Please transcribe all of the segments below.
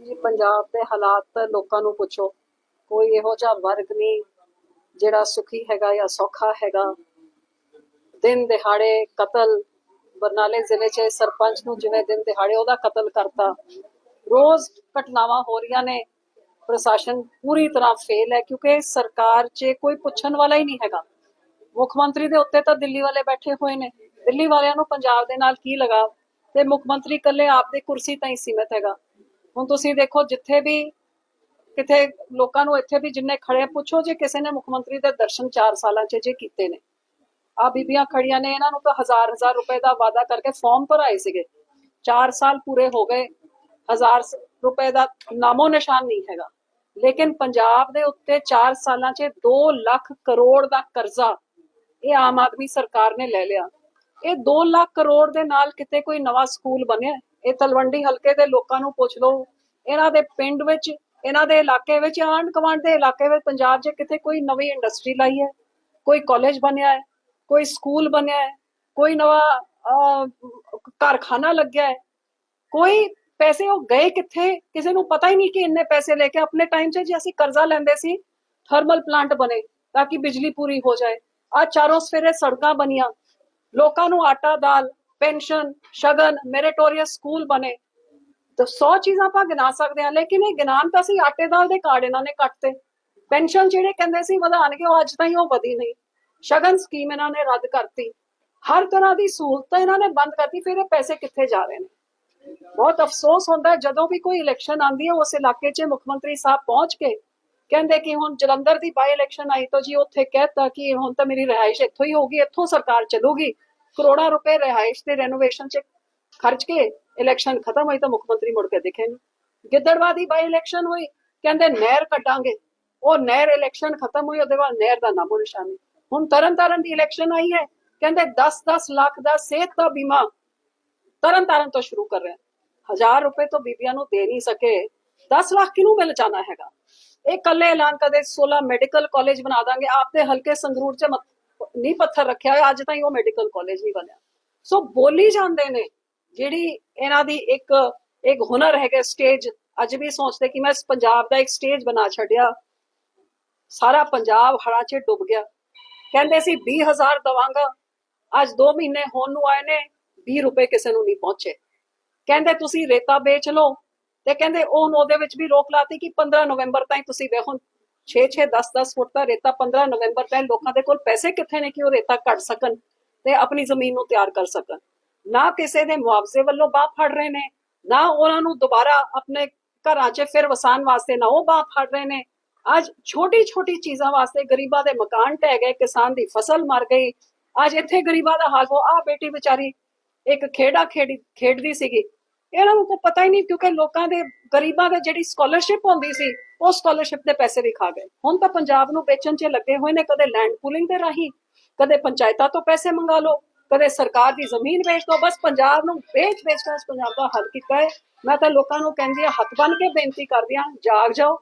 ਜੀ, ਪੰਜਾਬ ਦੇ ਹਾਲਾਤ ਲੋਕਾਂ ਨੂੰ ਪੁੱਛੋ। ਕੋਈ ਇਹੋ ਜਿਹਾ ਵਰਗ ਨਹੀਂ ਜਿਹੜਾ ਸੁਖੀ ਹੈਗਾ ਜਾਂ ਸੌਖਾ ਹੈਗਾ। ਦਿਨ ਦਿਹਾੜੇ ਕਤਲ, ਬਰਨਾਲੇ ਜ਼ਿਲ੍ਹੇ 'ਚ ਸਰਪੰਚ ਨੂੰ ਜਿਵੇਂ ਦਿਨ ਦਿਹਾੜੇ ਉਹਦਾ ਕਤਲ ਕਰਤਾ। ਰੋਜ਼ ਘਟਨਾਵਾਂ ਹੋ ਰਹੀਆਂ ਨੇ। ਪ੍ਰਸ਼ਾਸਨ ਪੂਰੀ ਤਰ੍ਹਾਂ ਫੇਲ ਹੈ ਕਿਉਂਕਿ ਸਰਕਾਰ 'ਚ ਕੋਈ ਪੁੱਛਣ ਵਾਲਾ ਹੀ ਨਹੀਂ ਹੈਗਾ। ਮੁੱਖ ਮੰਤਰੀ ਦੇ ਉੱਤੇ ਤਾਂ ਦਿੱਲੀ ਵਾਲੇ ਬੈਠੇ ਹੋਏ ਨੇ। ਦਿੱਲੀ ਵਾਲਿਆਂ ਨੂੰ ਪੰਜਾਬ ਦੇ ਨਾਲ ਕੀ ਲਗਾ ਤੇ ਮੁੱਖ ਮੰਤਰੀ ਇਕੱਲੇ ਆਪ ਆਪਦੇ ਕੁਰਸੀ ਤਾਂ ਹੀ ਸੀਮਿਤ ਹੈਗਾ। ਹੁਣ ਤੁਸੀਂ ਦੇਖੋ ਜਿੱਥੇ ਵੀ ਕਿਤੇ ਲੋਕਾਂ ਨੂੰ ਇੱਥੇ ਵੀ ਜਿੰਨੇ ਖੜੇ ਪੁੱਛੋ ਜੇ ਕਿਸੇ ਨੇ ਮੁੱਖ ਮੰਤਰੀ ਦੇ ਦਰਸ਼ਨ 4 ਸਾਲਾਂ 'ਚ ਜੇ ਕੀਤੇ ਨੇ। ਆ ਬੀਬੀਆਂ ਖੜੀਆਂ ਨੇ, ਇਹਨਾਂ ਨੂੰ ਤਾਂ ਹਜ਼ਾਰ ਹਜ਼ਾਰ ਰੁਪਏ ਦਾ ਵਾਅਦਾ ਕਰਕੇ ਫਾਰਮ ਭਰਾਏ ਸੀਗੇ। 4 ਸਾਲ ਪੂਰੇ ਹੋ ਗਏ, ਹਜ਼ਾਰ ਰੁਪਏ ਦਾ ਨਾਮੋ ਨਿਸ਼ਾਨ ਨਹੀਂ ਹੈਗਾ। ਲੇਕਿਨ ਪੰਜਾਬ ਦੇ ਉੱਤੇ 4 ਸਾਲਾਂ 'ਚ 2 ਲੱਖ ਕਰੋੜ ਦਾ ਕਰਜ਼ਾ ਇਹ ਆਮ ਆਦਮੀ ਸਰਕਾਰ ਨੇ ਲੈ ਲਿਆ। ਇਹ 2 ਲੱਖ ਕਰੋੜ ਦੇ ਨਾਲ ਕਿਤੇ ਕੋਈ ਨਵਾਂ ਸਕੂਲ ਬਣਿਆ? ਇਹ ਤਲਵੰਡੀ ਹਲਕੇ ਦੇ ਲੋਕਾਂ ਨੂੰ ਪੁੱਛ ਲਓ। ਇਹਨਾਂ ਦੇ ਪਿੰਡ ਵਿੱਚ, ਇਹਨਾਂ ਦੇ ਇਲਾਕੇ ਵਿੱਚ ਆਂਢ ਗੁਆਂਢ ਦੇ ਇਲਾਕੇ ਵਿੱਚ ਪੰਜਾਬ 'ਚ ਕਿਤੇ ਕੋਈ ਨਵੀਂ ਇੰਡਸਟਰੀ ਲਾਈ ਹੈ? ਕੋਈ ਕਾਲਜ ਬਣਿਆ ਹੈ? ਕੋਈ ਸਕੂਲ ਬਣਿਆ ਹੈ? ਕੋਈ ਨਵਾਂ ਕਾਰਖਾਨਾ ਲੱਗਿਆ ਹੈ? ਕੋਈ ਪੈਸੇ ਉਹ ਗਏ ਕਿੱਥੇ? ਕਿਸੇ ਨੂੰ ਪਤਾ ਹੀ ਨਹੀਂ ਕਿ ਇੰਨੇ ਪੈਸੇ ਲੈ ਕੇ ਆਪਣੇ ਟਾਈਮ 'ਚ ਜੇ ਅਸੀਂ ਕਰਜ਼ਾ ਲੈਂਦੇ ਸੀ ਥਰਮਲ ਪਲਾਂਟ ਬਣੇ ਤਾਂ ਕਿ ਬਿਜਲੀ ਪੂਰੀ ਹੋ ਜਾਏ। ਆ ਚਾਰੋਂ ਸਫੇਰੇ ਸੜਕਾਂ ਬਣੀਆਂ। ਲੋਕਾਂ ਨੂੰ ਆਟਾ ਦਾਲ ਪੈਨਸ਼ਨ, ਸ਼ਗਨ ਮੈਰਿਟੋਰੀਅਸ ਸਕੂਲ ਬਣੇ। ਤਾਂ 100 ਚੀਜ਼ਾਂ ਆਪਾਂ ਗਿਣਾ ਸਕਦੇ ਹਾਂ, ਲੇਕਿਨ ਇਹ ਗਿਨਾਨ ਤਾਂ ਅਸੀਂ ਆਟੇ ਦਾਲ ਦੇ ਕਾਰਡ ਇਹਨਾਂ ਨੇ ਕੱਟਤੇ। ਪੈਨਸ਼ਨ ਜਿਹੜੇ ਕਹਿੰਦੇ ਸੀ ਵਧਾਣਗੇ ਉਹ ਅੱਜ ਤਾਈਂ ਉਹ ਵਧੀ ਨਹੀਂ। ਸ਼ਗਨ ਸਕੀਮ ਇਹਨਾਂ ਨੇ ਰੱਦ ਕਰਤੀ। ਹਰ ਤਰ੍ਹਾਂ ਦੀ ਸਹੂਲਤ ਇਹਨਾਂ ਨੇ ਬੰਦ ਕਰਤੀ, ਫਿਰ ਇਹ ਪੈਸੇ ਕਿੱਥੇ ਜਾ ਰਹੇ ਨੇ? ਬਹੁਤ ਅਫਸੋਸ ਹੁੰਦਾ ਜਦੋਂ ਵੀ ਕੋਈ ਇਲੈਕਸ਼ਨ ਆਂਦੀ ਹੈ, ਉਸ ਇਲਾਕੇ 'ਚ ਮੁੱਖ ਮੰਤਰੀ ਸਾਹਿਬ ਪਹੁੰਚ ਕੇ ਕਹਿੰਦੇ ਕਿ ਹੁਣ ਜਲੰਧਰ ਦੀ ਬਾਈ ਇਲੈਕਸ਼ਨ ਆਈ ਤਾਂ ਜੀ ਉੱਥੇ ਕਹਿਤਾ ਕਿ ਹੁਣ ਤਾਂ ਮੇਰੀ ਰਿਹਾਇਸ਼ ਇੱਥੋਂ ਹੀ ਹੋਗੀ ਇੱਥੋਂ ਸਰਕਾਰ ਚੱਲੂਗੀ। ਕਰੋੜਾਂ ਰੁਪਏ ਰਿਹਾਇਸ਼ ਤੇ ਰੈਨੋਵੇਸ਼ਨ 'ਚ ਖਰਚ ਕੇ ਇਲੈਕਸ਼ਨ ਖਤਮ ਹੋਈ ਤਾਂ ਮੁੱਖ ਮੰਤਰੀ ਮੁੜ ਕੇ ਦਿਖੇ ਨਹੀਂ ਗਿੱਦੜਵਾ ਦੀ ਬਾਈ ਇਲੈਕਸ਼ਨ ਹੋਈ, ਕਹਿੰਦੇ ਨਹਿਰ ਕੱਟਾਂਗੇ ਉਹ ਨਹਿਰ ਇਲੈਕਸ਼ਨ ਖਤਮ ਹੋਈ, ਉਹਦੇ ਬਾਅਦ ਨਹਿਰ ਦਾ ਨਾਮੋ ਨਿਸ਼ਾਨ। ਹੁਣ ਤਰਨ ਦੀ ਇਲੈਕਸ਼ਨ ਆਈ ਹੈ, ਕਹਿੰਦੇ 10-10 ਲੱਖ ਦਾ ਸਿਹਤ ਦਾ ਬੀਮਾ ਤਰਨ ਤਾਰਨ ਤੋਂ ਸ਼ੁਰੂ ਕਰ ਰਹੇ ਹਾਂ। ਹਜ਼ਾਰ ਰੁਪਏ ਤੋਂ ਬੀਬੀਆਂ ਨੂੰ ਦੇ ਨਹੀਂ ਸਕੇ। 10 ਲੱਖ ਕਿਹਨੂੰ ਮਿਲ ਜਾਣਾ ਹੈਗਾ? ਇਹ ਕੱਲੇ ਐਲਾਨ ਕਦੇ 16 ਮੈਡੀਕਲ ਕਾਲਜ ਬਣਾ ਦਾਂਗੇ। ਆਪਦੇ ਹਲਕੇ ਸੰਗਰੂਰ ਚ ਨੀਂਹ ਪੱਥਰ ਰੱਖਿਆ ਹੋਇਆ, ਅੱਜ ਤਾਈਂ ਉਹ ਮੈਡੀਕਲ ਕਾਲਜ ਨਹੀਂ ਬਣਿਆ। ਸੋ ਬੋਲੀ ਜਾਂਦੇ ਨੇ, ਜਿਹੜੀ ਇਹਨਾਂ ਦੀ ਇੱਕ ਇੱਕ ਹੁਨਰ ਹੈਗਾ ਸਟੇਜ ਅੱਜ ਵੀ ਸੋਚਦੇ ਕਿ ਮੈਂ ਪੰਜਾਬ ਦਾ ਇੱਕ ਸਟੇਜ ਬਣਾ ਛੱਡਿਆ। ਸਾਰਾ ਪੰਜਾਬ ਹੜਾ 'ਚ ਡੁੱਬ ਗਿਆ। ਕਹਿੰਦੇ ਸੀ 20000 ਦਵਾਂਗਾ। ਅੱਜ 2 ਮਹੀਨੇ ਹੋਣ ਨੂੰ ਆਏ ਨੇ 20 ਰੁਪਏ ਕਿਸੇ ਨੂੰ ਨਹੀਂ ਪਹੁੰਚੇ। ਕਹਿੰਦੇ, ਤੁਸੀਂ ਰੇਤਾ ਵੇਚ ਲਓ। ਤੇ ਕਹਿੰਦੇ ਉਹ ਉਹਦੇ ਵਿੱਚ ਵੀ ਰੋਕ ਲਾਤੀ ਕਿ 15 ਨਵੰਬਰ ਤਾਈਂ ਤੁਸੀਂ ਵੇਖੋ 6 6 10 10 ਫੁੱਟ ਦਾ ਰੇਤਾ 15 ਨਵੰਬਰ ਤਾਈਂ ਲੋਕਾਂ ਦੇ ਕੋਲ ਪੈਸੇ ਕਿੱਥੇ ਨੇ ਕਿ ਉਹ ਰੇਤਾ ਕੱਢ ਸਕਣ ਤੇ ਆਪਣੀ ਜ਼ਮੀਨ ਨੂੰ ਤਿਆਰ ਕਰ ਸਕਣ? ਨਾ ਕਿਸੇ ਦੇ ਮੁਆਵਜ਼ੇ ਵੱਲੋਂ ਬਾਹ ਫੜ ਰਹੇ ਨੇ, ਨਾ ਉਹਨਾਂ ਨੂੰ ਦੁਬਾਰਾ ਆਪਣੇ ਘਰਾਂ 'ਚ ਫਿਰ ਵਸਾਉਣ ਵਾਸਤੇ ਨਾ ਉਹ ਬਾਹ ਫੜ ਰਹੇ ਨੇ। ਅੱਜ ਛੋਟੀ ਛੋਟੀ ਚੀਜ਼ਾਂ ਵਾਸਤੇ ਗਰੀਬਾਂ ਦੇ ਮਕਾਨ ਢਹਿ ਗਏ, ਕਿਸਾਨ ਦੀ ਫਸਲ ਮਰ ਗਈ। ਅੱਜ ਇੱਥੇ ਗਰੀਬਾਂ ਦਾ ਹਾਲ ਹੋ। ਆ ਬੇਟੀ ਵਿਚਾਰੀ ਇੱਕ ਖੇਡਾ ਖੇਡੀ, ਖੇਡਦੀ ਸੀਗੀ। ਇਹਨਾਂ ਨੂੰ ਕੋਈ ਪਤਾ ਹੀ ਨਹੀਂ ਕਿਉਂਕਿ ਲੋਕਾਂ ਦੇ, ਗਰੀਬਾਂ ਦੇ ਜਿਹੜੀ ਸਕਾਲਰਸ਼ਿਪ ਹੁੰਦੀ ਸੀ, ਉਹ ਸਕਾਲਰਸ਼ਿਪ ਦੇ ਪੈਸੇ ਵੀ ਖਾ ਗਏ। ਹੁਣ ਤਾਂ ਪੰਜਾਬ ਨੂੰ ਵੇਚਣ 'ਚ ਲੱਗੇ ਹੋਏ ਨੇ, ਕਦੇ ਲੈਂਡ ਪੂਲਿੰਗ ਦੇ ਰਾਹੀਂ, ਕਦੇ ਪੰਚਾਇਤਾਂ ਤੋਂ ਪੈਸੇ ਮੰਗਾ ਲਓ, ਕਦੇ ਸਰਕਾਰ ਦੀ ਜ਼ਮੀਨ ਵੇਚ ਦੋ, ਬਸ ਪੰਜਾਬ ਨੂੰ ਵੇਚ ਵੇਚ ਕੇ ਪੰਜਾਬ ਦਾ ਹੱਲ ਕੀਤਾ ਹੈ। ਮੈਂ ਤਾਂ ਲੋਕਾਂ ਨੂੰ ਕਹਿੰਦੀ ਹਾਂ, ਹੱਥ ਬੰਨ ਕੇ ਬੇਨਤੀ ਕਰਦੀ ਹਾਂ, ਜਾਗ ਜਾਓ।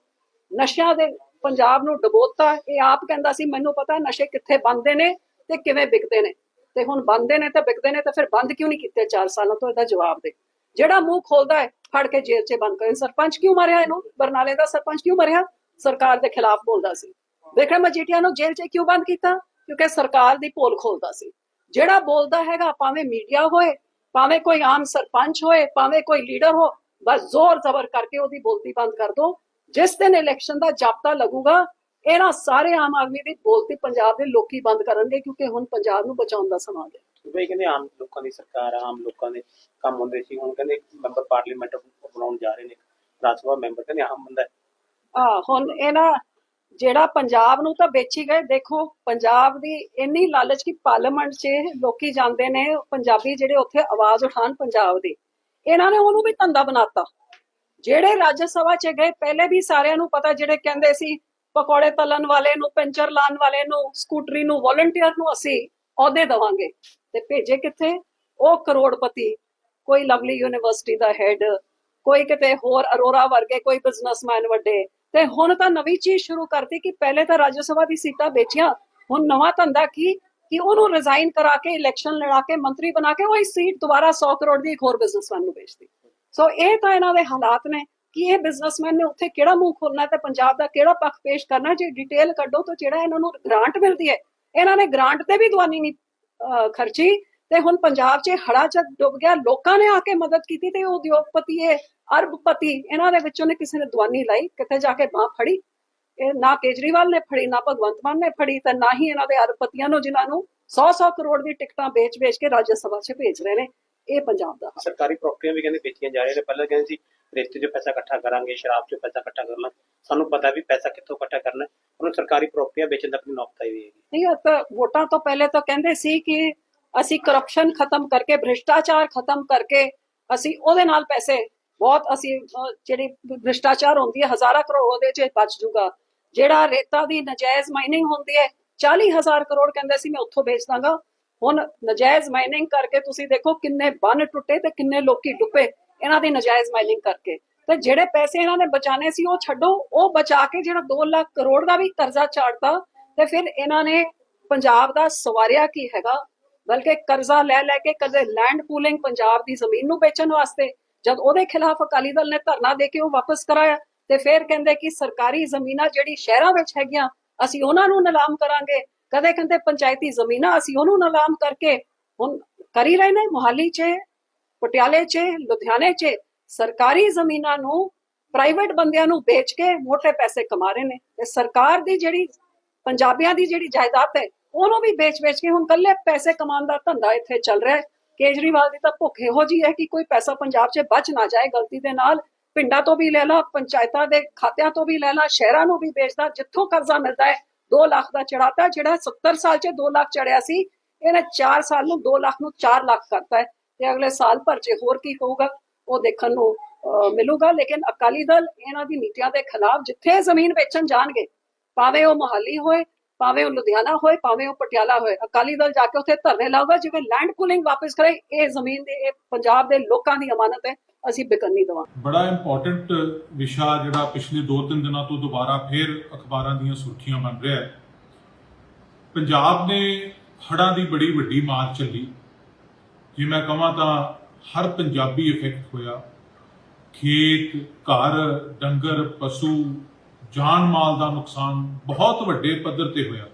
ਨਸ਼ਿਆਂ ਦੇ ਪੰਜਾਬ ਨੂੰ ਡਬੋਤਾ, ਇਹ ਆਪ ਕਹਿੰਦਾ ਸੀ, ਮੈਨੂੰ ਪਤਾ ਨਸ਼ੇ ਕਿੱਥੇ ਬੰਦੇ ਨੇ ਤੇ ਕਿਵੇਂ ਵਿਕਦੇ ਨੇ। ਤੇ ਹੁਣ ਬੰਦੇ ਨੇ ਤੇ ਵਿਕਦੇ ਨੇ, ਤਾਂ ਫਿਰ ਬੰਦ ਕਿਉਂ ਨਹੀਂ ਕੀਤੇ 4 ਸਾਲਾਂ ਤੋਂ ਇਹਦਾ ਜਵਾਬ ਦੇ? ਜਿਹੜਾ ਮੂੰਹ ਖੋਲਦਾ ਹੈ, ਫੜ ਕੇ ਜੇਲ੍ਹ 'ਚ ਬੰਦ ਕਰੇ। ਸਰਪੰਚ ਕਿਉਂ ਮਰਿਆ ਇਹਨੂੰ? ਬਰਨਾਲੇ ਦਾ ਸਰਪੰਚ ਕਿਉਂ ਮਰਿਆ? ਸਰਕਾਰ ਦੇ ਖਿਲਾਫ ਬੋਲਦਾ ਸੀ। ਵਿਕਰਮ ਮਜੀਠੀਆ ਨੂੰ ਜੇਲ੍ਹ 'ਚ ਕਿਉਂ ਬੰਦ ਕੀਤਾ? ਕਿਉਂਕਿ ਸਰਕਾਰ ਦੀ ਪੋਲ ਖੋਲਦਾ ਸੀ। ਜਿਹੜਾ ਬੋਲਦਾ ਹੈਗਾ, ਭਾਵੇਂ ਮੀਡੀਆ ਹੋਏ, ਭਾਵੇਂ ਕੋਈ ਆਮ ਸਰਪੰਚ ਹੋਏ, ਭਾਵੇਂ ਕੋਈ ਲੀਡਰ ਹੋ, ਬਸ ਜ਼ੋਰ ਜ਼ਬਰ ਕਰਕੇ ਉਹਦੀ ਬੋਲਤੀ ਬੰਦ ਕਰ ਦੋ। ਜਿਸ ਦਿਨ ਇਲੈਕਸ਼ਨ ਦਾ ਜਾਪਤਾ ਲੱਗੂਗਾ ਇਹਨਾਂ ਸਾਰੇ ਆਮ ਆਦਮੀ ਦੀ ਬੋਲਤੀ ਪੰਜਾਬ ਦੇ ਲੋਕੀ ਬੰਦ ਕਰਨਗੇ, ਕਿਉਂਕਿ ਹੁਣ ਪੰਜਾਬ ਨੂੰ ਬਚਾਉਣ ਦਾ ਸਮਾਂ ਹੈ ਬਈ ਕਹਿੰਦੇ ਆਮ ਲੋਕਾਂ ਦੀ ਸਰਕਾਰ ਆ, ਆਮ ਲੋਕਾਂ ਦੇ ਕੰਮ ਹੁੰਦੇ ਸੀ। ਹੁਣ ਕਹਿੰਦੇ ਮੈਂਬਰ ਪਾਰਲੀਮੈਂਟ ਬਣਾਉਣ ਜਾ ਰਹੇ ਨੇ। ਰਾਜ ਸਭਾ ਮੈਂਬਰ ਕਹਿੰਦੇ ਆਮ ਬੰਦਾ ਆ ਹੁਣ ਇਹ ਨਾ ਜਿਹੜਾ ਪੰਜਾਬ ਨੂੰ ਤਾਂ ਵੇਚੀ ਗਏ ਦੇਖੋ ਪੰਜਾਬ ਦੀ ਇੰਨੀ ਲਾਲਚ ਕਿ ਪਾਰਲੀਮੈਂਟ 'ਚ ਲੋਕੀ ਜਾਂਦੇ ਨੇ ਪੰਜਾਬੀ ਜਿਹੜੇ ਉੱਥੇ ਆਵਾਜ਼ ਉਠਾਣ ਪੰਜਾਬ ਦੀ। ਇਹਨਾਂ ਨੇ ਉਹਨੂੰ ਵੀ ਧੰਦਾ ਬਣਾਤਾ। ਜਿਹੜੇ ਰਾਜ ਸਭਾ 'ਚ ਗਏ ਪਹਿਲੇ ਵੀ ਸਾਰਿਆਂ ਨੂੰ ਪਤਾ ਜਿਹੜੇ ਕਹਿੰਦੇ ਸੀ ਪਕੌੜੇ ਤਲਣ ਵਾਲੇ ਨੂੰ ਪੈਂਚਰ ਲਾਉਣ ਵਾਲੇ ਨੂੰ ਸਕੂਟਰੀ ਨੂੰ ਵੋਲੰਟੀਅਰ ਨੂੰ ਅਸੀਂ ਅਹੁਦੇ ਦਵਾਂਗੇ। ਤੇ ਭੇਜੇ ਕਿੱਥੇ? ਉਹ ਕਰੋੜਪਤੀ, ਕੋਈ ਲਵਲੀ ਯੂਨੀਵਰਸਿਟੀ ਦਾ ਹੈਡ ਕੋਈ ਕਿਤੇ ਹੋਰ ਅਰੋਰਾ ਵਰਗੇ, ਕੋਈ ਬਿਜ਼ਨਸਮੈਨ ਵੱਡੇ। ਤੇ ਹੁਣ ਤਾਂ ਨਵੀਂ ਚੀਜ਼ ਸ਼ੁਰੂ ਕਰਤੀ ਕਿ ਪਹਿਲੇ ਤਾਂ ਰਾਜ ਸਭਾ ਦੀ ਸੀਟਾਂ ਵੇਚੀਆਂ, ਹੁਣ ਨਵਾਂ ਧੰਦਾ ਕੀ? ਕਿ ਉਹਨੂੰ ਰਿਜ਼ਾਈਨ ਕਰਾ ਕੇ ਇਲੈਕਸ਼ਨ ਲੜਾ ਕੇ, ਮੰਤਰੀ ਬਣਾ ਕੇ, ਉਹ ਸੀਟ ਦੁਬਾਰਾ 100 ਕਰੋੜ ਦੀ ਇੱਕ ਹੋਰ ਬਿਜ਼ਨਸਮੈਨ ਨੂੰ ਵੇਚਦੀ। ਸੋ ਇਹ ਤਾਂ ਇਹਨਾਂ ਦੇ ਹਾਲਾਤ ਨੇ ਕਿ ਇਹ ਬਿਜ਼ਨਸਮੈਨ ਨੇ ਉੱਥੇ ਕਿਹੜਾ ਮੂੰਹ ਖੋਲਣਾ ਤੇ ਪੰਜਾਬ ਦਾ ਕਿਹੜਾ ਪੱਖ ਪੇਸ਼ ਕਰਨਾ? ਜੇ ਡਿਟੇਲ ਕੱਢੋ ਤਾਂ ਜਿਹੜਾ ਇਹਨਾਂ ਨੂੰ ਗ੍ਰਾਂਟ ਮਿਲਦੀ ਹੈ ਇਹਨਾਂ ਨੇ ਗ੍ਰਾਂਟ ਤੇ ਵੀ ਦਵਾਨੀ ਨਹੀਂ ਖਰਚੀ ਤੇ ਹੁਣ ਪੰਜਾਬ 'ਚ ਹੜਾ ਚ ਡੁੱਬ ਗਿਆ। ਲੋਕਾਂ ਨੇ ਆ ਕੇ ਮਦਦ ਕੀਤੀ ਤੇ ਉਦਯੋਗਪਤੀ, ਇਹ ਅਰਬਪਤੀ, ਇਹਨਾਂ ਦੇ ਵਿੱਚੋਂ ਨੇ ਕਿਸੇ ਨੇ ਦਵਾਨੀ ਲਾਈ। ਕਿਤੇ ਜਾ ਕੇ ਬਾਹ ਫੜੀ? ਇਹ ਨਾ ਕੇਜਰੀਵਾਲ ਨੇ ਫੜੀ, ਨਾ ਭਗਵੰਤ ਮਾਨ ਨੇ ਫੜੀ ਤੇ ਨਾ ਹੀ ਇਹਨਾਂ ਦੇ ਅਰਬਪਤੀਆਂ ਨੂੰ, ਜਿਨ੍ਹਾਂ ਨੂੰ 100-100 ਕਰੋੜ ਦੀ ਟਿਕਟਾਂ ਵੇਚ-ਵੇਚ ਕੇ ਰਾਜ ਸਭਾ 'ਚ ਭੇਜ ਰਹੇ ਨੇ। ਇਹ ਪੰਜਾਬ ਦਾ ਸਰਕਾਰੀ ਪ੍ਰਾਪਰਟੀਆਂ ਵੀ ਕਹਿੰਦੇ ਵੇਚੀਆਂ ਜਾ ਰਹੀਆਂ ਨੇ। ਪਹਿਲਾਂ ਕਹਿੰਦੇ ਸੀ, ਰੇਤੇ ਚ ਪੈਸਾ ਇਕੱਠਾ ਕਰਾਂਗੇ, ਸ਼ਰਾਬ ਚ ਪੈਸਾ ਇਕੱਠਾ ਕਰਨਾ। ਸਾਨੂੰ ਪਤਾ ਵੀ ਪੈਸਾ ਕਿੱਥੋਂ ਇਕੱਠਾ ਕਰਨਾ ਹੈ। ਸਰਕਾਰੀ ਪ੍ਰਾਪਰਟੀਆਂ ਵੇਚਣ ਤੱਕ ਦੀ ਨੌਬਤ ਆਈ ਹੋਈ ਹੈਗੀ। ਨਹੀਂ, ਉਹ ਤਾਂ ਵੋਟਾਂ ਤੋਂ ਪਹਿਲੇ ਤਾਂ ਕਹਿੰਦੇ ਸੀ ਕਿ ਅਸੀਂ ਕਰਪਸ਼ਨ ਖਤਮ ਕਰਕੇ, ਭ੍ਰਿਸ਼ਟਾਚਾਰ ਖਤਮ ਕਰਕੇ ਅਸੀਂ ਉਹਦੇ ਨਾਲ ਪੈਸੇ, ਬਹੁਤ ਅਸੀਂ ਜਿਹੜੀ ਭ੍ਰਿਸ਼ਟਾਚਾਰ ਹੁੰਦੀ ਹੈ, ਹਜ਼ਾਰਾਂ ਕਰੋੜ ਉਹਦੇ 'ਚ ਬਚ ਜੂਗਾ। ਜਿਹੜਾ ਰੇਤਾ ਦੀ ਨਜਾਇਜ਼ ਮਾਈਨਿੰਗ ਹੁੰਦੀ ਹੈ 40000 ਕਰੋੜ ਕਹਿੰਦੇ ਸੀ, ਮੈਂ ਉੱਥੋਂ ਵੇਚ ਦਾਂਗਾ। ਹੁਣ ਨਜਾਇਜ਼ ਮਾਈਨਿੰਗ ਕਰਕੇ ਤੁਸੀਂ ਦੇਖੋ ਕਿੰਨੇ ਬੰਨ ਟੁੱਟੇ ਤੇ ਕਿੰਨੇ ਲੋਕੀ ਡੁੱਬੇ, ਇਹਨਾਂ ਦੀ ਨਜਾਇਜ਼ ਮਾਈਨਿੰਗ ਕਰਕੇ। ਤੇ ਜਿਹੜੇ ਪੈਸੇ ਇਹਨਾਂ ਨੇ ਬਚਾਣੇ ਸੀ ਉਹ ਛੱਡੋ, ਉਹ ਬਚਾ ਕੇ ਜਿਹੜਾ 2 ਲੱਖ ਕਰੋੜ ਦਾ ਵੀ ਕਰਜ਼ਾ ਚਾੜਤਾ ਤੇ ਫਿਰ ਇਹਨਾਂ ਨੇ ਪੰਜਾਬ ਦਾ ਸਵਾਰਿਆ ਕੀ ਹੈਗਾ? ਬਲਕਿ ਕਰਜ਼ਾ ਲੈ ਲੈ ਕੇ ਕਦੇ ਲੈਂਡ ਪੂਲਿੰਗ ਪੰਜਾਬ ਦੀ ਜ਼ਮੀਨ ਨੂੰ ਵੇਚਣ ਵਾਸਤੇ, ਜਦ ਉਹਦੇ ਖਿਲਾਫ ਅਕਾਲੀ ਦਲ ਨੇ ਧਰਨਾ ਦੇ ਕੇ ਉਹ ਵਾਪਸ ਕਰਾਇਆ, ਤੇ ਫਿਰ ਕਹਿੰਦੇ ਕਿ ਸਰਕਾਰੀ ਜ਼ਮੀਨਾਂ ਜਿਹੜੀ ਸ਼ਹਿਰਾਂ ਵਿੱਚ ਹੈਗੀਆਂ, ਅਸੀਂ ਉਹਨਾਂ ਨੂੰ ਨਿਲਾਮ ਕਰਾਂਗੇ। ਕਦੇ ਕਹਿੰਦੇ ਪੰਚਾਇਤੀ ਜ਼ਮੀਨਾਂ ਅਸੀਂ ਉਹਨੂੰ ਨਿਲਾਮ ਕਰਕੇ ਹੁਣ ਕਰ ਹੀ ਰਹੇ ਨੇ, ਮੁਹਾਲੀ 'ਚ, ਪਟਿਆਲੇ 'ਚ, ਲੁਧਿਆਣੇ 'ਚ ਸਰਕਾਰੀ ਜ਼ਮੀਨਾਂ ਨੂੰ ਪ੍ਰਾਈਵੇਟ ਬੰਦਿਆਂ ਨੂੰ ਵੇਚ ਕੇ ਮੋਟੇ ਪੈਸੇ ਕਮਾ ਰਹੇ ਨੇ ਤੇ ਸਰਕਾਰ ਦੀ ਜਿਹੜੀ, ਪੰਜਾਬੀਆਂ ਦੀ ਜਿਹੜੀ ਜਾਇਦਾਦ ਹੈ, ਉਹਨੂੰ ਵੀ ਵੇਚ-ਵੇਚ ਕੇ ਹੁਣ ਕੱਲੇ ਪੈਸੇ ਕਮਾਉਣ ਦਾ ਧੰਦਾ ਇੱਥੇ ਚੱਲ ਰਿਹਾ ਹੈ। ਕੇਜਰੀਵਾਲ ਦੀ ਤਾਂ ਭੁੱਖ ਇਹੋ ਜੀ ਹੈ ਕਿ ਕੋਈ ਪੈਸਾ ਪੰਜਾਬ 'ਚ ਬਚ ਨਾ ਜਾਏ, ਗਲਤੀ ਦੇ ਨਾਲ ਪਿੰਡਾਂ ਤੋਂ ਵੀ ਲੈ ਲਾ, ਪੰਚਾਇਤਾਂ ਦੇ ਖਾਤਿਆਂ ਤੋਂ ਵੀ ਲੈ ਲਾ, ਸ਼ਹਿਰਾਂ ਨੂੰ ਵੀ ਵੇਚਦਾ, ਜਿੱਥੋਂ ਕਰਜ਼ਾ ਮਿਲਦਾ ਹੈ 2 ਲੱਖ ਦਾ ਚੜਾਤਾ ਜਿਹੜਾ 70 ਸਾਲ 'ਚ 2 ਲੱਖ ਚੜਿਆ ਸੀ, ਇਹਨੇ 4 ਸਾਲ ਨੂੰ 2 ਲੱਖ ਨੂੰ 4 ਲੱਖ ਕਰਤਾ ਹੈ ਤੇ ਅਗਲੇ ਸਾਲ ਭਰ 'ਚ ਹੋਰ ਕੀ ਕਹੂਗਾ? ਉਹ ਦੇਖਣ ਨੂੰ ਮਿਲੂਗਾ। ਲੇਕਿਨ ਅਕਾਲੀ ਦਲ ਇਹਨਾਂ ਦੀ ਨੀਤੀਆਂ ਦੇ ਖਿਲਾਫ ਜਿੱਥੇ ਜ਼ਮੀਨ ਵੇਚਣ ਜਾਣਗੇ, ਭਾਵੇਂ ਉਹ ਮੁਹਾਲੀ ਹੋਏ, ਭਾਵੇਂ ਉਹ ਲੁਧਿਆਣਾ ਹੋਏ, ਭਾਵੇਂ ਉਹ ਪਟਿਆਲਾ ਹੋਏ, ਅਕਾਲੀ ਦਲ ਜਾ ਕੇ ਉੱਥੇ ਧਰਨੇ ਲਾਊਗਾ, ਜਿਵੇਂ ਲੈਂਡ ਪੂਲਿੰਗ ਵਾਪਸ ਕਰੇ, ਇਹ ਜ਼ਮੀਨ ਦੇ, ਇਹ ਪੰਜਾਬ ਦੇ ਲੋਕਾਂ ਦੀ ਅਮਾਨਤ ਹੈ, ਅਸੀਂ ਬਿਕਨ ਨਹੀਂ ਦੇਵਾਂਗੇ। ਬੜਾ ਇੰਪੋਰਟੈਂਟ ਵਿਸ਼ਾ ਜਿਹੜਾ ਪਿਛਲੇ 2-3 ਦਿਨਾਂ ਤੋਂ ਦੁਬਾਰਾ ਫੇਰ ਅਖਬਾਰਾਂ ਦੀਆਂ ਸੁਰਖੀਆਂ ਬਣ ਰਿਹਾ ਹੈ। ਪੰਜਾਬ ਨੇ ਹੜ੍ਹਾਂ ਦੀ ਬੜੀ ਵੱਡੀ ਮਾਰ ਚੱਲੀ। ਜੇ ਮੈਂ ਕਹਾਂ ਤਾਂ ਹਰ ਪੰਜਾਬੀ ਇਫੈਕਟ ਹੋਇਆ। ਖੇਤ, ਘਰ, ਡੰਗਰ, ਪਸ਼ੂ, ਜਾਨ ਮਾਲ ਦਾ ਨੁਕਸਾਨ ਬਹੁਤ ਵੱਡੇ ਪੱਧਰ ਤੇ ਹੋਇਆ।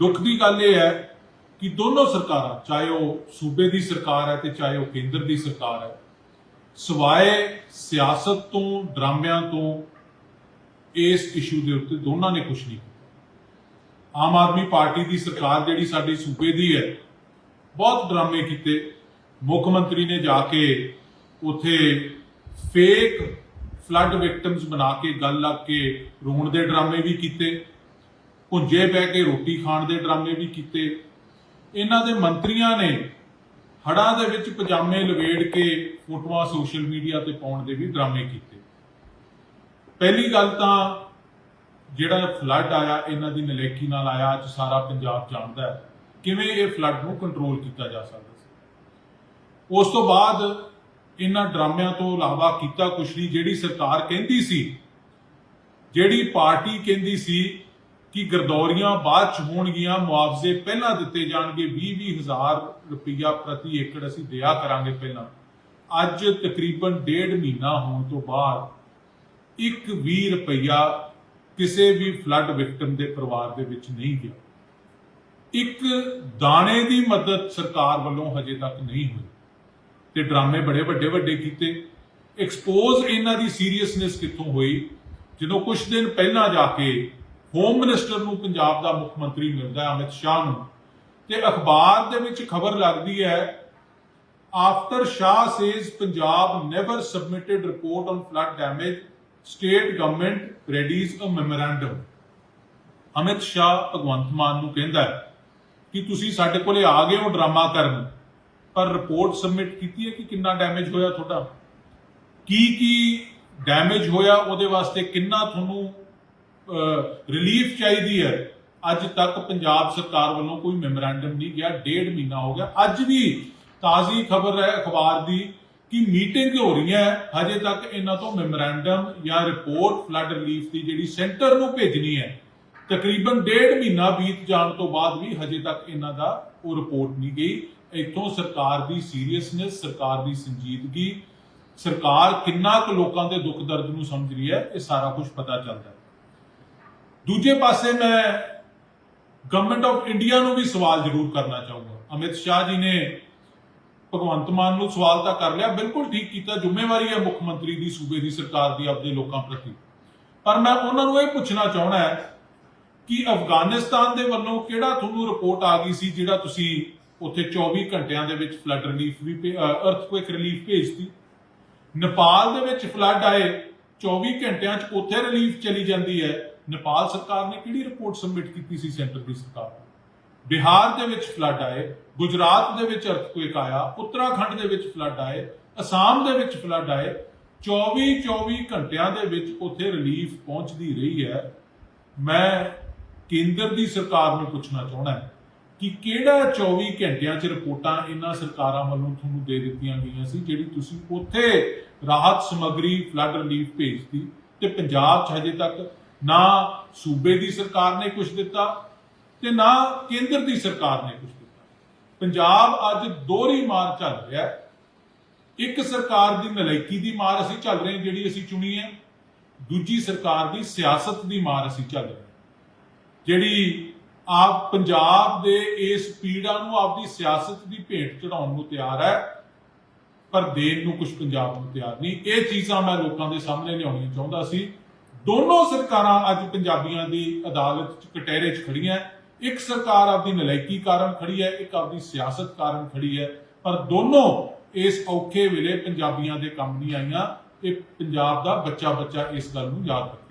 ਦੁੱਖ ਦੀ ਗੱਲ ਇਹ ਹੈ ਕਿ ਦੋਨੋਂ ਸਰਕਾਰਾਂ, ਚਾਹੇ ਉਹ ਸੂਬੇ ਦੀ ਸਰਕਾਰ ਹੈ ਤੇ ਚਾਹੇ ਉਹ ਕੇਂਦਰ ਦੀ ਸਰਕਾਰ ਹੈ, ਸਵਾਏ ਸਿਆਸਤ ਤੋਂ, ਡਰਾਮਿਆਂ ਤੋਂ ਇਸ ਇਸ਼ੂ ਦੇ ਉੱਤੇ ਦੋਨਾਂ ਨੇ ਕੁਝ ਨਹੀਂ ਕੀਤਾ। ਆਮ ਆਦਮੀ ਪਾਰਟੀ ਦੀ ਸਰਕਾਰ ਜਿਹੜੀ ਸਾਡੇ ਸੂਬੇ ਦੀ ਹੈ, ਬਹੁਤ ਡਰਾਮੇ ਕੀਤੇ। ਮੁੱਖ ਮੰਤਰੀ ਨੇ ਜਾ ਕੇ ਉਥੇ ਫੇਕ ਫਲੱਡ ਵਿਕਟਮਸ ਬਣਾ ਕੇ ਗੱਲ ਲੱਗ ਕੇ ਰੋਣ ਦੇ ਡਰਾਮੇ ਵੀ ਕੀਤੇ, ਭੁੰਜੇ ਬਹਿ ਕੇ ਰੋਟੀ ਖਾਣ ਦੇ ਡਰਾਮੇ ਵੀ ਕੀਤੇ। ਇਹਨਾਂ ਦੇ ਮੰਤਰੀਆਂ ਨੇ ਹੜ੍ਹਾਂ ਦੇ ਵਿੱਚ ਪਜਾਮੇ ਲਵੇੜ ਕੇ ਫੋਟੋਆਂ ਸੋਸ਼ਲ ਮੀਡੀਆ ਤੇ ਪਾਉਣ ਦੇ ਵੀ ਡਰਾਮੇ ਕੀਤੇ। ਪਹਿਲੀ ਗੱਲ ਤਾਂ ਜਿਹੜਾ ਫਲੱਡ ਆਇਆ, ਇਹਨਾਂ ਦੀ ਨਲੇਕੀ ਨਾਲ ਆਇਆ, ਅੱਜ ਸਾਰਾ ਪੰਜਾਬ ਜਾਣਦਾ ਹੈ ਕਿਵੇਂ ਇਹ ਫਲੱਡ ਨੂੰ ਕੰਟਰੋਲ ਕੀਤਾ ਜਾ ਸਕਦਾ। ਉਸ ਤੋਂ ਬਾਅਦ ਇਹਨਾਂ ਡਰਾਮਿਆਂ ਤੋਂ ਇਲਾਵਾ ਕੀਤਾ ਕੁਛ ਨਹੀਂ, ਜਿਹੜੀ ਸਰਕਾਰ ਕਹਿੰਦੀ ਸੀ, ਜਿਹੜੀ ਪਾਰਟੀ ਕਹਿੰਦੀ ਸੀ ਕਿ ਗਰਦੌਰੀਆਂ ਬਾਅਦ ਚ ਹੋਣਗੀਆਂ, ਮੁਆਵਜ਼ੇ ਪਹਿਲਾਂ ਦਿੱਤੇ ਜਾਣਗੇ 20 ਹਜ਼ਾਰ ਰੁਪਈਆ ਪ੍ਰਤੀ ਏਕੜ ਅਸੀਂ ਦਿਆ ਕਰਾਂਗੇ ਪਹਿਲਾਂ। ਅੱਜ ਤਕਰੀਬਨ ਡੇਢ ਮਹੀਨਾ ਹੋਣ ਤੋਂ ਬਾਅਦ ਇੱਕ 20 ਰੁਪਈਆ ਕਿਸੇ ਵੀ ਫਲੱਡ ਵਿਕਟਮ ਦੇ ਪਰਿਵਾਰ ਦੇ ਵਿੱਚ ਨਹੀਂ ਗਿਆ। ਇੱਕ ਦਾਣੇ ਦੀ ਮਦਦ ਸਰਕਾਰ ਵੱਲੋਂ ਹਜੇ ਤੱਕ ਨਹੀਂ ਹੋਈ। ਤੇ ਡਰਾਮੇ ਬੜੇ ਵੱਡੇ ਵੱਡੇ ਕੀਤੇ। ਐਕਸਪੋਜ਼ ਇਹਨਾਂ ਦੀ ਸੀਰੀਅਸਨੈਸ ਕਿੱਥੋਂ ਹੋਈ? ਜਦੋਂ ਕੁਝ ਦਿਨ ਪਹਿਲਾਂ ਜਾ ਕੇ ਹੋਮ ਮਿਨਿਸਟਰ ਨੂੰ ਪੰਜਾਬ ਦਾ ਮੁੱਖ ਮੰਤਰੀ ਮਿਲਦਾ ਅਮਿਤ ਸ਼ਾਹ ਨੂੰ, ਤੇ ਅਖਬਾਰ ਦੇ ਵਿੱਚ ਖਬਰ ਲੱਗਦੀ ਹੈ after Shah says Punjab never submitted report on flood damage state government readies uh memorandum Amit Shah Bhagwant Mann ਨੂੰ ਕਹਿੰਦਾ ਕਿ ਤੁਸੀਂ ਸਾਡੇ ਕੋਲੇ ਆ ਗਏ ਹੋ ਡਰਾਮਾ ਕਰਨ। ਪਰ ਰਿਪੋਰਟ ਸਬਮਿਟ ਕੀਤੀ ਹੈ ਕਿ ਕਿੰਨਾ ਡੈਮੇਜ ਹੋਇਆ ਤੁਹਾਡਾ? ਕੀ ਕੀ ਡੈਮੇਜ ਹੋਇਆ ਉਹਦੇ ਵਾਸਤੇ ਕਿੰਨਾ ਤੁਹਾਨੂੰ ਰਿਲੀਫ ਚਾਹੀਦੀ ਹੈ? ਅੱਜ ਤੱਕ ਪੰਜਾਬ ਸਰਕਾਰ ਵੱਲੋਂ ਕੋਈ ਮੈਮੋਰੈਂਡਮ ਨਹੀਂ ਗਿਆ, ਡੇਢ ਮਹੀਨਾ ਹੋ ਗਿਆ। ਅੱਜ ਵੀ ਤਾਜ਼ੀ ਖਬਰ ਹੈ ਅਖਬਾਰ ਦੀ ਕਿ ਮੀਟਿੰਗ ਹੋ ਰਹੀ ਹੈ। ਹਜੇ ਤੱਕ ਇਹਨਾਂ ਤੋਂ ਮੈਮੋਰੈਂਡਮ ਜਾਂ ਰਿਪੋਰਟ ਫਲੱਡ ਰਿਲੀਫ ਦੀ ਜਿਹੜੀ ਸੈਂਟਰ ਨੂੰ ਭੇਜਣੀ ਹੈ, ਤਕਰੀਬਨ ਡੇਢ ਮਹੀਨਾ ਬੀਤ ਜਾਣ ਤੋਂ ਬਾਅਦ ਵੀ ਹਜੇ ਤੱਕ ਇਹਨਾਂ ਦਾ ਉਹ ਰਿਪੋਰਟ ਨਹੀਂ ਗਈ। ਇੱਥੋਂ ਸਰਕਾਰ ਦੀ ਸੀਰੀਅਸਨੈਸ ਸਰਕਾਰ ਦੀ ਸੰਜੀਦਗੀ, ਸਰਕਾਰ ਕਿੰਨਾ ਕੁ ਲੋਕਾਂ ਦੇ ਦੁੱਖ ਦਰਦ ਨੂੰ ਸਮਝ ਰਹੀ ਹੈ, ਇਹ ਸਾਰਾ ਕੁਝ ਪਤਾ ਚੱਲਦਾ ਹੈ। ਦੂਜੇ ਪਾਸੇ ਮੈਂ ਗਵਰਨਮੈਂਟ ਆਫ ਇੰਡੀਆ ਨੂੰ ਵੀ ਸਵਾਲ ਜ਼ਰੂਰ ਕਰਨਾ ਚਾਹੂੰਗਾ। ਅਮਿਤ ਸ਼ਾਹ ਜੀ ਨੇ ਭਗਵੰਤ ਮਾਨ ਨੂੰ ਸਵਾਲ ਤਾਂ ਕਰ ਲਿਆ, ਬਿਲਕੁਲ ਠੀਕ ਕੀਤਾ, ਜ਼ਿੰਮੇਵਾਰੀ ਹੈ ਮੁੱਖ ਮੰਤਰੀ ਦੀ, ਸੂਬੇ ਦੀ ਸਰਕਾਰ ਦੀ, ਆਪਦੇ ਲੋਕਾਂ ਪ੍ਰਤੀ। ਪਰ ਮੈਂ ਉਹਨਾਂ ਨੂੰ ਇਹ ਪੁੱਛਣਾ ਚਾਹਣਾ ਹੈ ਕਿ ਅਫਗਾਨਿਸਤਾਨ ਦੇ ਵੱਲੋਂ ਕਿਹੜਾ ਤੁਹਾਨੂੰ ਰਿਪੋਰਟ ਆ ਗਈ ਸੀ, ਜਿਹੜਾ ਤੁਸੀਂ ਉੱਥੇ 24 ਘੰਟਿਆਂ ਦੇ ਵਿੱਚ ਫਲੱਡ ਰਿਲੀਫ ਵੀ ਅਰਥਕੁਏਕ ਰਿਲੀਫ ਭੇਜਤੀ। ਨੇਪਾਲ ਦੇ ਵਿੱਚ ਫਲੱਡ ਆਏ 24 ਘੰਟਿਆਂ 'ਚ ਉੱਥੇ ਰਿਲੀਫ ਚਲੀ ਜਾਂਦੀ ਹੈ। ਨੇਪਾਲ ਸਰਕਾਰ ਨੇ ਕਿਹੜੀ ਰਿਪੋਰਟ ਸਬਮਿਟ ਕੀਤੀ ਸੀ ਸੈਂਟਰ ਦੀ ਸਰਕਾਰ ਬਿਹਾਰ ਦੇ ਵਿੱਚ ਫਲੱਡ ਆਏ, ਗੁਜਰਾਤ ਦੇ ਵਿੱਚ ਅਰਥਕੁਏਕ ਆਇਆ, ਉੱਤਰਾਖੰਡ ਦੇ ਵਿੱਚ ਫਲੱਡ ਆਏ, ਅਸਾਮ ਦੇ ਵਿੱਚ ਫਲੱਡ ਆਏ। 24 24 ਘੰਟਿਆਂ ਦੇ ਵਿੱਚ ਉੱਥੇ ਰਿਲੀਫ ਪਹੁੰਚਦੀ ਰਹੀ ਹੈ। ਮੈਂ ਕੇਂਦਰ ਦੀ ਸਰਕਾਰ ਨੂੰ ਪੁੱਛਣਾ ਚਾਹੁੰਦਾ ਹਾਂ। ਕਿ ਕਿਹੜਾ 24 ਘੰਟਿਆਂ 'ਚ ਰਿਪੋਰਟਾਂ ਇਹਨਾਂ ਸਰਕਾਰਾਂ ਵੱਲੋਂ ਤੁਹਾਨੂੰ ਦੇ ਦਿੱਤੀਆਂ ਗਈਆਂ ਸੀ, ਜਿਹੜੀ ਤੁਸੀਂ ਉੱਥੇ ਰਾਹਤ ਸਮੱਗਰੀ ਫਲੱਡ ਰਿਲੀਫ ਭੇਜਤੀ ਤੇ ਪੰਜਾਬ 'ਚ ਹਜੇ ਤੱਕ ਨਾ ਸੂਬੇ ਦੀ ਸਰਕਾਰ ਨੇ ਕੁਝ ਦਿੱਤਾ ਤੇ ਨਾ ਕੇਂਦਰ ਦੀ ਸਰਕਾਰ ਨੇ ਕੁਝ ਦਿੱਤਾ। ਪੰਜਾਬ ਅੱਜ ਦੋਹਰੀ ਮਾਰ ਚੱਲ ਰਿਹਾ ਹੈ। ਇੱਕ ਸਰਕਾਰ ਦੀ ਨਲਾਇਕੀ ਦੀ ਮਾਰ ਅਸੀਂ ਚੱਲ ਰਹੇ ਹਾਂ, ਜਿਹੜੀ ਅਸੀਂ ਚੁਣੀ ਹੈ। ਦੂਜੀ ਸਰਕਾਰ ਦੀ ਸਿਆਸਤ ਦੀ ਮਾਰ ਅਸੀਂ ਚੱਲ ਰਹੇ ਜਿਹੜੀ ਆਪ ਪੰਜਾਬ ਦੇ ਇਸ ਪੀੜਾ ਨੂੰ ਆਪਦੀ ਸਿਆਸਤ ਦੀ ਭੇਟ ਚੜਾਉਣ ਨੂੰ ਤਿਆਰ ਹੈ, ਪਰ ਦੇਣ ਨੂੰ ਕੁਝ ਪੰਜਾਬ ਨੂੰ ਤਿਆਰ ਨਹੀਂ। ਇਹ ਚੀਜ਼ਾਂ ਮੈਂ ਲੋਕਾਂ ਦੇ ਸਾਹਮਣੇ ਲਿਆਉਣੀਆਂ ਚਾਹੁੰਦਾ ਸੀ। ਦੋਨੋਂ ਸਰਕਾਰਾਂ ਅੱਜ ਪੰਜਾਬੀਆਂ ਦੀ ਅਦਾਲਤ 'ਚ, ਕਟਹਿਰੇ 'ਚ ਖੜੀਆਂ ਇੱਕ ਸਰਕਾਰ ਆਪਦੀ ਨਲਾਇਕੀ ਕਾਰਨ ਖੜੀ ਹੈ, ਇੱਕ ਆਪਦੀ ਸਿਆਸਤ ਕਾਰਨ ਖੜੀ ਹੈ। ਪਰ ਦੋਨੋਂ ਇਸ ਔਖੇ ਵੇਲੇ ਪੰਜਾਬੀਆਂ ਦੇ ਕੰਮ ਨਹੀਂ ਆਈਆਂ। ਇਹ ਪੰਜਾਬ ਦਾ ਬੱਚਾ ਬੱਚਾ ਇਸ ਗੱਲ ਨੂੰ ਯਾਦ ਰੱਖੇ